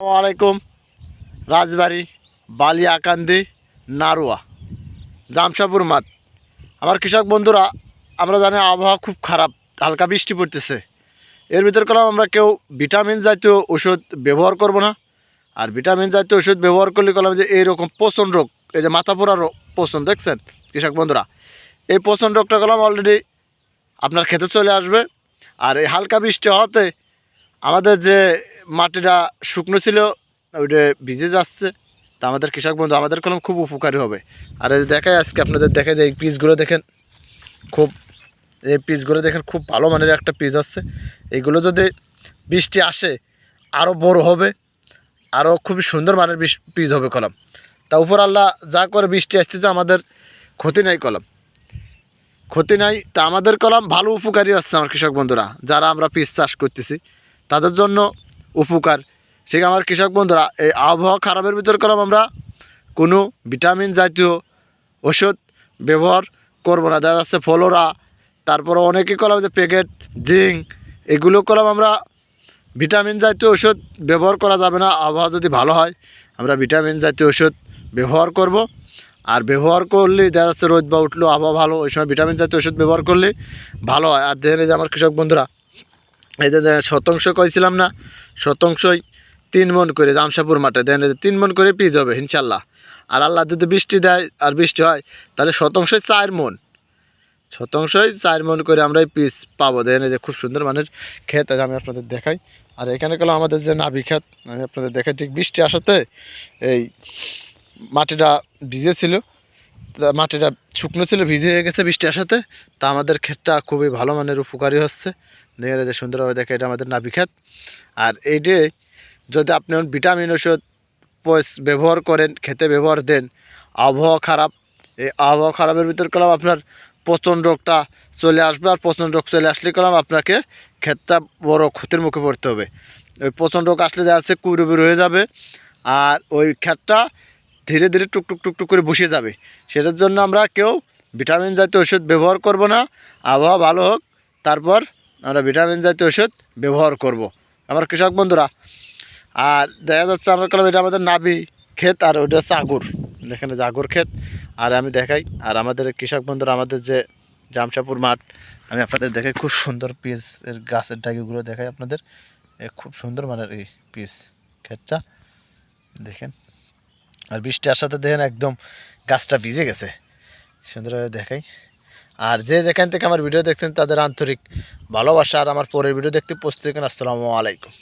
আলাইকুম। রাজবাড়ি, বালিয়াকান্দি, নারুয়া জামশাপুর মাঠ। আমার কৃষক বন্ধুরা, আমরা জানি আবহাওয়া খুব খারাপ, হালকা বৃষ্টি পড়তেছে। এর ভিতর করলাম আমরা কেউ ভিটামিন জাতীয় ওষুধ ব্যবহার করব না। আর ভিটামিন জাতীয় ওষুধ ব্যবহার করলে করলাম যে এইরকম পোষণ রোগ, এই যে মাথা পোড়া রোগ পোষণ দেখছেন কৃষক বন্ধুরা? এই পোষণ রোগটা করলাম অলরেডি আপনার খেতে চলে আসবে। আর এই হালকা বৃষ্টি হওয়াতে আমাদের যে মাটিটা শুকনো ছিল, ওইটা ভিজে যাচ্ছে। তা আমাদের কৃষক বন্ধু, আমাদের কলম খুব উপকারী হবে। আর দেখায় আজকে আপনাদের দেখে যে এই পিসগুলো দেখেন, খুব এই পিসগুলো দেখেন, খুব ভালো মানের একটা পিস আসছে। এইগুলো যদি বৃষ্টি আসে আরও বড় হবে আরও খুবই সুন্দর মানের পিস হবে কলম। তা উপর আল্লাহ যা করে বৃষ্টি আসতেছে, আমাদের ক্ষতি নাই কলম। ক্ষতি নাই, তা আমাদের কলম ভালো উপকারী হচ্ছে আমার কৃষক বন্ধুরা, যারা আমরা পিস চাষ করতেছি। তাদের জন্য উপকার। ঠিক আমার কৃষক বন্ধুরা, এই আবহাওয়া খারাপের ভিতর কলম আমরা কোনো ভিটামিন জাতীয় ওষুধ ব্যবহার করব না। দেখা যাচ্ছে ফলোরা, তারপরে অনেকেই করলাম যে প্যাকেট, জিঙ্ক, এগুলো করলাম আমরা ভিটামিন জাতীয় ওষুধ ব্যবহার করা যাবে না। আবহাওয়া যদি ভালো হয়, আমরা ভিটামিন জাতীয় ওষুধ ব্যবহার করব। আর ব্যবহার করলে দেখা যাচ্ছে রোদ বা উঠল, আবহাওয়া ভালো, ওই সময় ভিটামিন জাতীয় ওষুধ ব্যবহার করলে ভালো হয়। আর এই যে আমার কৃষক বন্ধুরা এই যে শতাংশ কইছিলাম না, শতাংশই তিন মন করে জামশাপুর মাঠে। দেন তিন মন করে পিস হবে, ইনশাল্লাহ। আর আল্লাহ যদি বৃষ্টি দেয় আর বৃষ্টি হয়, তাহলে শতাংশই চার মন। শতাংশই চার মন করে আমরা এই পিস পাবো। এই যে খুব সুন্দর মানের ক্ষেত আমি আপনাদের দেখাই। আর এখানে গেলো আমাদের যে নাবি ক্ষেত, আমি আপনাদের দেখাই, ঠিক বৃষ্টি আসাতে এই মাটিটা ভিজেছিল। মাটিটা শুকনো ছিল, ভিজে হয়ে গেছে বৃষ্টি আসাতে। তা আমাদের ক্ষেতটা খুবই ভালো মানের উপকারী হচ্ছে। দেখে যে সুন্দরভাবে দেখে এটা আমাদের নাবি ক্ষেত। আর এইটি যদি আপনি ভিটামিন ওষুধ ব্যবহার করেন, খেতে ব্যবহার দেন, আবহাওয়া খারাপ, এই আবহাওয়া খারাপের ভিতর কলাম আপনার পচন রোগটা চলে আসবে। আর পচন রোগ চলে আসলে কলাম আপনাকে ক্ষেতটা বড় ক্ষতির মুখে পড়তে হবে। ওই পচন রোগ আসলে দেখা যাচ্ছে কুড়ুবুড়ি হয়ে যাবে। আর ওই ক্ষেতটা ধীরে ধীরে টুকটুক টুকটুক করে বসে যাবে। সেটার জন্য আমরা কেউ ভিটামিন জাতীয় ওষুধ ব্যবহার করব না। আবহাওয়া ভালো হোক, তারপর আমরা ভিটামিন জাতীয় ওষুধ ব্যবহার করব। আমার কৃষক বন্ধুরা, আর দেখা যাচ্ছে আমরা কলম এটা আমাদের নাবি ক্ষেত আর ওইটা হচ্ছে আগুর। দেখেন যে আগুর ক্ষেত। আর আমি দেখাই, আর আমাদের কৃষক বন্ধুরা, আমাদের যে জামশাপুর মাঠ, আমি আপনাদের দেখাই খুব সুন্দর পিস এর গাছের ডাকিগুলো দেখাই আপনাদের। খুব সুন্দর মানের এই পিস ক্ষেতটা। দেখেন আর বৃষ্টি সাথে দেখেন একদম গাছটা ভিজে গেছে। সুন্দরভাবে দেখাই। আর যে যেখান থেকে আমার ভিডিও দেখছেন, তাদের আন্তরিক ভালোবাসা। আর আমার পরের ভিডিও দেখতে প্রস্তুত আসসালামু আলাইকুম।